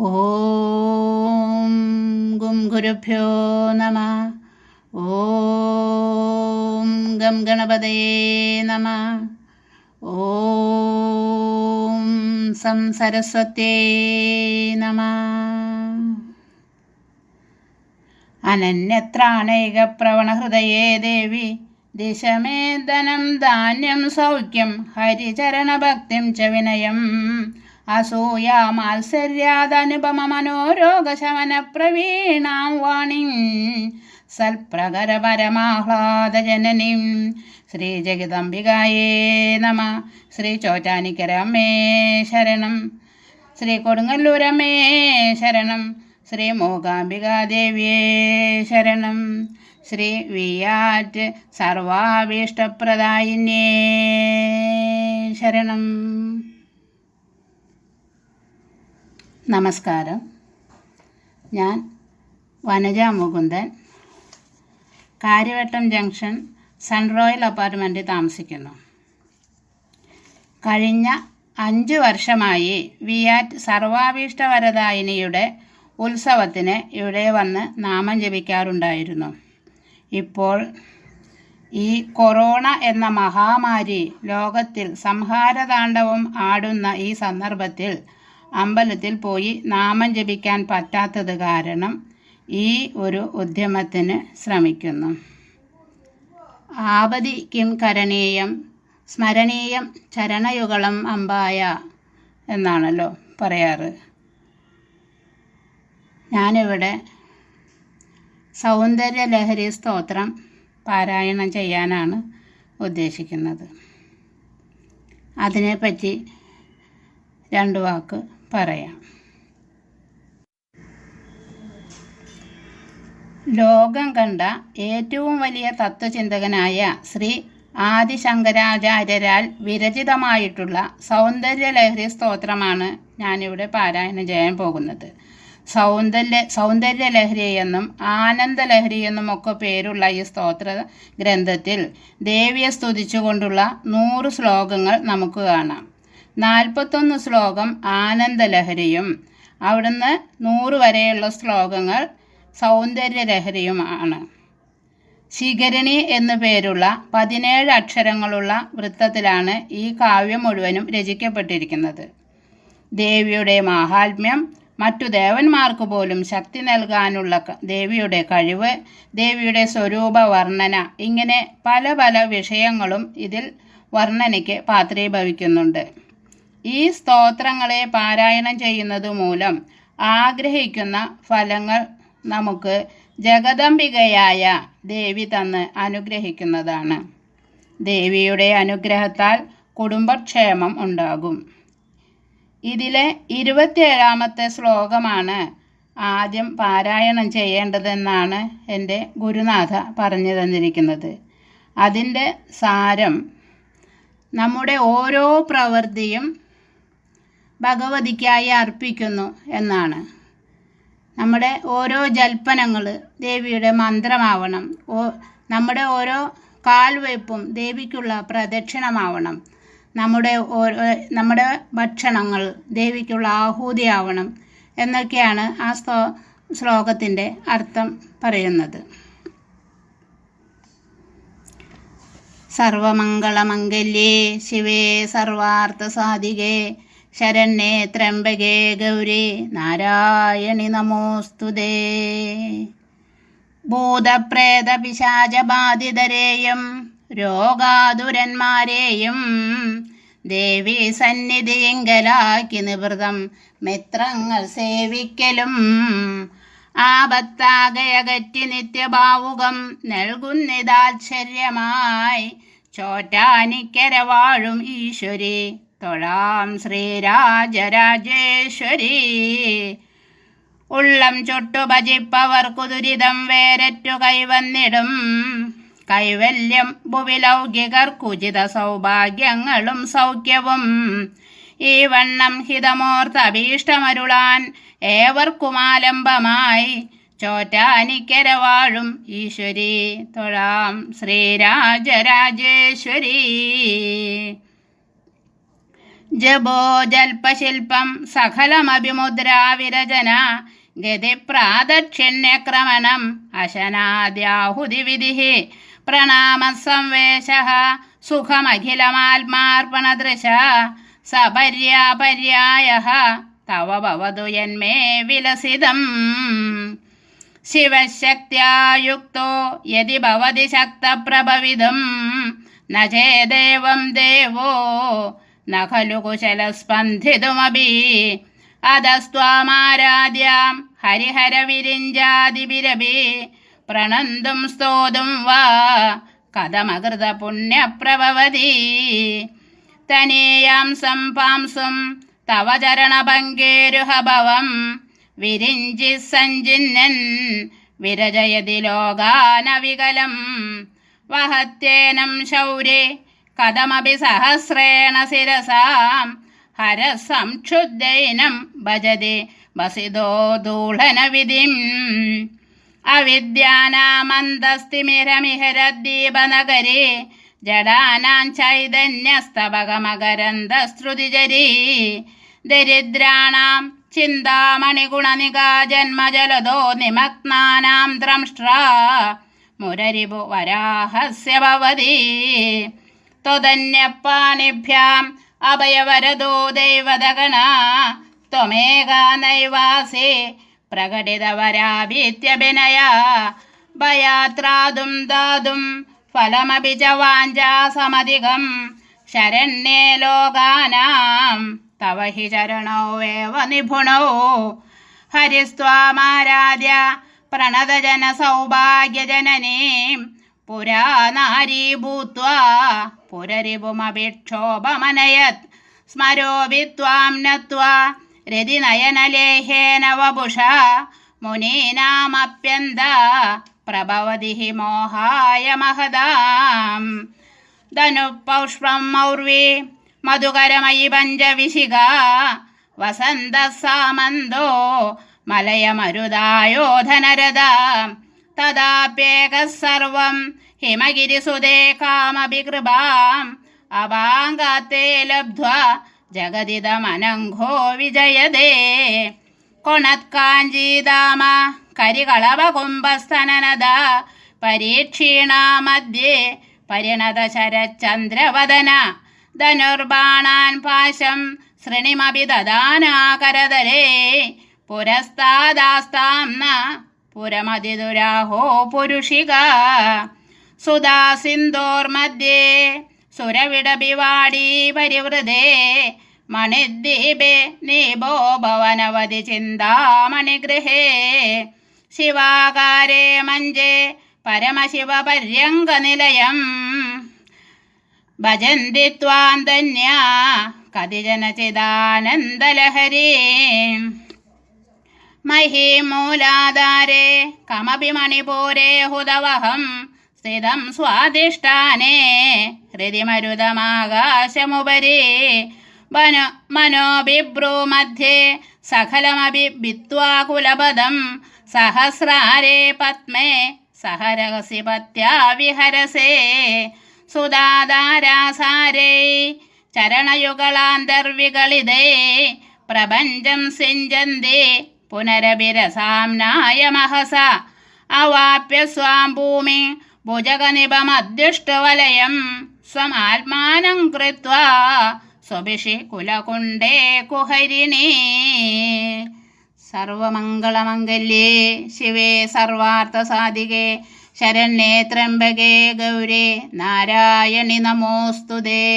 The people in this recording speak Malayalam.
ॐ गुं गुरुभ्यो नमः। ॐ गं गणपदये नमः। ॐ सं संसरस्वती नमः। अनन्यत्राणैकप्रवणहृदये देवि दिशमेधनं धान्यं सौख्यं हरिचरणभक्तिं च विनयम्। മാത്സര്യാദനുപമ മനോരോഗശമന പ്രവീണാം വാണിം പരമാഹ്ലാദജനനീം ശ്രീജഗദംബികായേ നമ ശ്രീ ചോറ്റാനിക്കരമ്മേ ശരണം ശ്രീ കൊടുങ്ങല്ലൂരമ്മേ ശരണം ശ്രീ മൂകാംബികാദേവിയേ ശരണം ശ്രീ വിയാറ്റ് സർവാഭീഷ്ടപ്രദായിന്യേ ശരണം നമസ്കാരം. ഞാൻ Vanaja Mukundan. Kariyavattom junction sun royal അപ്പാർട്ട്മെന്റിൽ താമസിക്കുന്നു. കഴിഞ്ഞ അഞ്ച് വർഷമായി വിയാറ്റ് സർവാഭീഷ്ടവരദായിനിയുടെ ഉത്സവത്തിന് ഇവിടെ വന്ന് നാമം ജപിക്കാറുണ്ടായിരുന്നു. ഇപ്പോൾ ഈ കൊറോണ എന്ന മഹാമാരി ലോകത്തിൽ സംഹാരതാണ്ഡവം ആടുന്ന ഈ സന്ദർഭത്തിൽ അമ്പലത്തിൽ പോയി നാമം ജപിക്കാൻ പറ്റാത്തത് കാരണം ഈ ഒരു ഉദ്യമത്തിന് ശ്രമിക്കുന്നു. ആപതി കിം കരണീയം സ്മരണീയം ചരണയുഗളം അമ്പായ എന്നാണല്ലോ പറയാറ്. ഞാനിവിടെ സൗന്ദര്യലഹരി സ്തോത്രം പാരായണം ചെയ്യാനാണ് ഉദ്ദേശിക്കുന്നത്. അതിനെപ്പറ്റി രണ്ട് വാക്ക് പറയാം. ലോകം കണ്ട ഏറ്റവും വലിയ തത്വചിന്തകനായ ശ്രീ ആദിശങ്കരാചാര്യരാൽ വിരചിതമായിട്ടുള്ള സൗന്ദര്യലഹരി സ്തോത്രമാണ് ഞാനിവിടെ പാരായണം ചെയ്യാൻ പോകുന്നത്. സൗന്ദര്യ സൗന്ദര്യലഹരി എന്നും ആനന്ദലഹരി എന്നും ഒക്കെ പേരുള്ള ഈ സ്തോത്ര ഗ്രന്ഥത്തിൽ ദേവിയെ സ്തുതിച്ചുകൊണ്ടുള്ള നൂറ് ശ്ലോകങ്ങൾ നമുക്ക് കാണാം. നാൽപ്പത്തൊന്ന് ശ്ലോകം ആനന്ദലഹരിയും. അവിടുന്ന് നൂറ് വരെയുള്ള ശ്ലോകങ്ങൾ സൗന്ദര്യലഹരിയുമാണ്. ശിഖരിണി എന്നു പേരുള്ള പതിനേഴ് അക്ഷരങ്ങളുള്ള വൃത്തത്തിലാണ് ഈ കാവ്യം മുഴുവനും രചിക്കപ്പെട്ടിരിക്കുന്നത്. ദേവിയുടെ മാഹാത്മ്യം മറ്റു ദേവന്മാർക്ക് പോലും ശക്തി നൽകാനുള്ള ദേവിയുടെ കഴിവ് ദേവിയുടെ സ്വരൂപ വർണന ഇങ്ങനെ പല പല വിഷയങ്ങളും ഇതിൽ വർണനയ്ക്ക് പാത്രീഭവിക്കുന്നുണ്ട്. ഈ സ്തോത്രങ്ങളെ പാരായണം ചെയ്യുന്നത് മൂലം ആഗ്രഹിക്കുന്ന ഫലങ്ങൾ നമുക്ക് ജഗദംബികയായ ദേവി തന്ന് അനുഗ്രഹിക്കുന്നതാണ്. ദേവിയുടെ അനുഗ്രഹത്താൽ കുടുംബക്ഷേമം ഉണ്ടാകും. ഇതിലെ ഇരുപത്തിയേഴാമത്തെ ശ്ലോകമാണ് ആദ്യം പാരായണം ചെയ്യേണ്ടതെന്നാണ് എന്റെ ഗുരുനാഥ പറഞ്ഞു തന്നിരിക്കുന്നത്. അതിന്റെ സാരം നമ്മുടെ ഓരോ പ്രവൃത്തിയും ഭഗവതിക്കായി അർപ്പിക്കുന്നു എന്നാണ്. നമ്മുടെ ഓരോ ജൽപ്പനങ്ങൾ ദേവിയുടെ മന്ത്രമാവണം. ഓ നമ്മുടെ ഓരോ കാൽവയ്പ്പും ദേവിക്കുള്ള പ്രദക്ഷിണമാവണം. നമ്മുടെ ഓരോ നമ്മുടെ ഭക്ഷണങ്ങൾ ദേവിക്കുള്ള ആഹൂതിയാവണം എന്നൊക്കെയാണ് ആ സ്തോ ശ്ലോകത്തിന്റെ അർത്ഥം പറയുന്നത്. സർവമംഗളമംഗല്യേ ശിവേ സർവാർത്ഥസാധികേ ശരണ്യേ ത്രംബകേ ഗൗരി നാരായണി നമോസ്തുതേ ഭൂതപ്രേത പിശാചബാധിതരെയും രോഗാതുരന്മാരെയും ദേവി സന്നിധിയെങ്കലാക്കി നിവൃതം മിത്രങ്ങൾ സേവിക്കലും ആപത്താകയകറ്റി നിത്യഭാവുകം നൽകുന്നിതാശ്ചര്യമായി ചോറ്റാനിക്കര വാഴും ഈശ്വരി. തൊഴാം ശ്രീരാജരാജേശ്വരി. ഉള്ളം ചുട്ടു ഭജിപ്പവർക്കു ദുരിതം വേരറ്റു കൈവന്നിടും. കൈവല്യം ഭുവിലൗകികർക്കുചിത സൗഭാഗ്യങ്ങളും സൗഖ്യവും. ഈ വണ്ണം ഹിതമോർത്തഭീഷ്ടമരുളാൻ ഏവർക്കുമാലംബമായി ചോറ്റാനിക്കരവാഴും ഈശ്വരി. തൊഴാം ശ്രീരാജരാജേശ്വരി. ജപോ ജൽപശില്പം സകലമഭിമുദ്രാവിരചന ഗതിപ്രാദക്ഷിണ്യക്രമണം അശനാദ്യാഹുതിവിധി പ്രണാമസംവേശ സുഖമഖിലമാത്മാർപ്പണദൃശ സപര്യാപര്യായ തവ ഭവതു യന്മേ വിലസിതം. ശിവശക്ത്യാ യുക്തോ യതി ഭവതി ശക്തപ്രഭവിതം ന ചേദേവം ദേവോ ഖലു കുശലസ്പന്ധിതുമപി അധസ്ത്വാമാരാധ്യാം ഹരിഹരവിരിഞ്ചാതിബിരഭി പ്രണന്തും സ്തോതും വാ. കഥമകൃത പുണ്യപ്രഭവതി തനേയാം സംപാംസും തവ ചരണഭംഗേരുഹഭവം വിരിഞ്ചി സഞ്ചിന്നൻ വിരജയതി ലോകാനവികലം. വഹത്യേനം ശൗരേ കഥമപി സഹസ്രേണ ശിരസാം ഹരസംക്ഷുദ്ധൈനം ഭജതി വസിതോ ദൂളനവിധിം. അവിദ്യാനാമന്തസ്തിമിരമിഹരദ്ദീപനഗരെ ജഡാനാം ചൈതന്യസ്തവകമകരന്ദശ്രുതിജരീ ദരിദ്രാണാം ചിന്താമണിഗുണനികാ ജന്മജലദോ നിമഗ്നാനാം ദ്രംഷ്ട്ര. മുരരിപു വരാഹസ്യ ഭവതി. ത്വതന്യപ്പാണിഭ്യാം അഭയവരദോ ദൈവതഗണ ത്വമേകാ നൈവാസേ പ്രകടിതവരാഭീത്യഭിനയ ഭയാത്രാതും ദാതും ഫലമപി ച വാഞ്ചാസമധികം ശരണ്യേ ലോകാനാം തവ ഹി ചരണോ വേവ നിപുണോ. ഹരിസ്ത്വാമാരാധ്യ പ്രണതജന സൗഭാഗ്യജനനീം പുരാ നാരീ ഭൂത്വാ പുരരിപുമഭിക്ഷോഭമനയത് സ്മരോപി ത്വാം നത്വാ രതിനയനലേഹേന വപുഷാ മുനീനാമപ്യന്ത പ്രഭവതി ഹി മോഹായ മഹദാം ധനുപൗഷ്പം മൗർവി മധുകരമയി പഞ്ചവിശിക വസന്ത സാമന്തോ മലയമരുതായോധനരഥ തദാപ്യേക സർവം. ഹിമഗിരിസുതേ കാമഭികൃപാം അവാങ്കാത്തേ ലബ്ധ ജഗതിതമനഘോ വിജയതേ. കൊണത്കാഞ്ചീദാമ കരികളവകുംഭസ്തനനദ പരീക്ഷീണാമധ്യേ പരിണത ശരചന്ദ്രവദന ധനുർബാണാൻ പാശം. ശൃണിമപി ദദാനാകരതരേ പുരസ്താദാസ്താം പുരമതിദുരാഹോ പുരുഷിക. സുധാ സിന്ദോർമധ്യേ സുരവിടപിവാടി പരിവൃതേ മണിദ്വീപേ നീബോ ഭവനവതി ചിന്താമണിഗൃഹേ. ശിവാകാരേ മഞ്ജേ പരമശിവപര്യങ്കനിലയം ഭജന്തി ത്വാന്തന്യ ധന്യാ കതിജന ചിദാനന്ദലഹരീ മഹീമൂലാധാരേ കമപി മണിപൂരേ ഹുതവഹം സ്ഥിതം സ്വാധിഷ്ഠാനേ ഹൃതി മരുതമാകാശമുപരി വനോ മനോബിഭ്രൂമധ്യേ സകലമഭി ഭിത്വാകുലപദം സഹസ്രാരേ പത്മേ സഹരഹസി പത്യാ വിഹരസേ. സുധാധാരാസാരേ ചരണയുഗളാന്തർവികളിതേ പ്രപഞ്ചം സിഞ്ചന്തി പുനരഭിരസാംനായ മഹസ. അവാപ്യ സ്വാം ഭൂമി ഭുജഗനിപമദ്യുഷ്ടവലയം സ്വമാത്മാനം കൃത്വാ സ്വഭിഷി കുലകുണ്ടേ കുഹരിണി. സർവമംഗളമംഗല്യേ ശിവേ സർവാർത്ഥസാധികേ ശരണ്യേ ത്രംബകേ ഗൗരേ നാരായണി നമോസ്തുതേ.